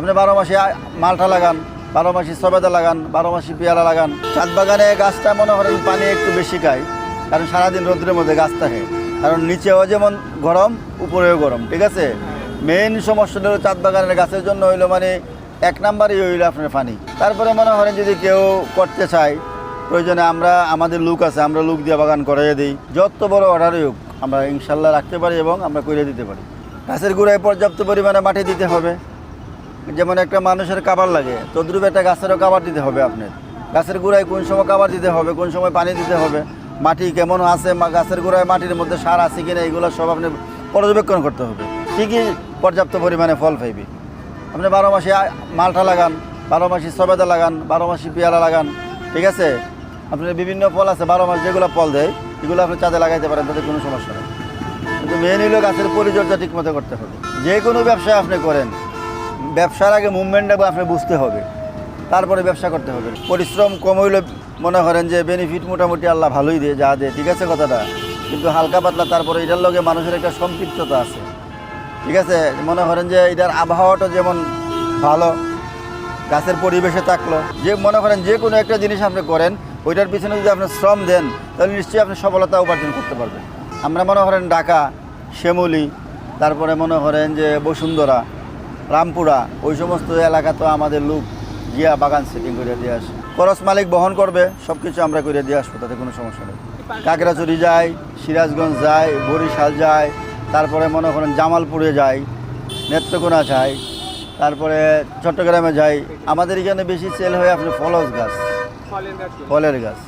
আপনি বারো মাসে মালটা লাগান, বারো মাসি সবেদা লাগান, বারো মাসি পেয়ারা লাগান। চাঁদ বাগানে গাছটা মনে করেন পানি একটু বেশি খায়, কারণ সারাদিন রোদ্রের মধ্যে গাছ থাকে। কারণ নিচেও যেমন গরম, উপরেও গরম, ঠিক আছে? মেইন সমস্যাটা হলো চাঁদ বাগানের গাছের জন্য হইল মানে এক নাম্বারই হইল আপনার পানি। তারপরে মনে করেন যদি কেউ করতে চায়, প্রয়োজনে আমরা, আমাদের লুক আছে, আমরা লুক দিয়ে বাগান করাইয়ে দিই। যত বড় অর্ডারই হোক, আমরা ইনশাল্লাহ রাখতে পারি এবং আমরা করে দিতে পারি। গাছের গোড়ায় পর্যাপ্ত পরিমাণে মাটি দিতে হবে। যেমন একটা মানুষের কাবার লাগে, তদ্রুপ একটা গাছেরও কাবার দিতে হবে আপনার গাছের গোড়ায় কোন সময় কাবার দিতে হবে, কোন সময় পানি দিতে হবে, মাটি কেমন আছে গাছের গোড়ায় মাটির মধ্যে সার আছে কিনা, এগুলো সব আপনি পর্যবেক্ষণ করতে হবে। ঠিকই পর্যাপ্ত পরিমাণে ফল পাইবে। আপনি বারো মাসে মালটা লাগান, বারো মাসে সবেদা লাগান, বারো মাসে পেয়ারা লাগান, ঠিক আছে? আপনার বিভিন্ন ফল আছে, বারো মাস যেগুলো ফল দেয়, এগুলো আপনি চাঁদে লাগাইতে পারেন, তাতে কোনো সমস্যা নেই। কিন্তু মেন হলো গাছের পরিচর্যা ঠিকমতো করতে হবে। যে কোনো ব্যবসা আপনি করেন ব্যবসার আগে মুভমেন্টটা আপনি বুঝতে হবে। তারপরে ব্যবসা করতে হবে। পরিশ্রম কম হইলে মনে করেন যে বেনিফিট মোটামুটি আল্লাহ ভালোই দিয়ে যা দেয়, ঠিক আছে কথাটা? কিন্তু হালকা পাতলা তারপরে এটার লগে মানুষের একটা সম্পৃক্ততা আছে। ঠিক আছে? মনে করেন যে এটার আবহাওয়াটা যেমন ভালো, গাছের পরিবেশে থাকল, যে মনে করেন যে কোনো একটা জিনিস আপনি করেন, ওইটার পিছনে যদি আপনি শ্রম দেন, তাহলে নিশ্চয়ই আপনি সফলতা উপার্জন করতে পারবেন। আমরা মনে করেন ঢাকা, শ্যামলি, তারপরে মনে করেন যে বসুন্ধরা রামপুরা ওই সমস্ত এলাকা তো আমাদের লোক গিয়া বাগান সেটিং করে দিয়ে আসে। খরচ মালিক বহন করবে সব কিছু আমরা করে দিয়ে আসব তাতে কোনো সমস্যা নেই। কাকড়াচুরি যায় সিরাজগঞ্জ যায় বরিশাল যায় তারপরে মনে করেন জামালপুরে যায় নেত্রকোনা যায় তারপরে চট্টগ্রামে যাই আমাদের এখানে বেশি সেল হয় আপনার ফলস গাছ। ফলের গাছ।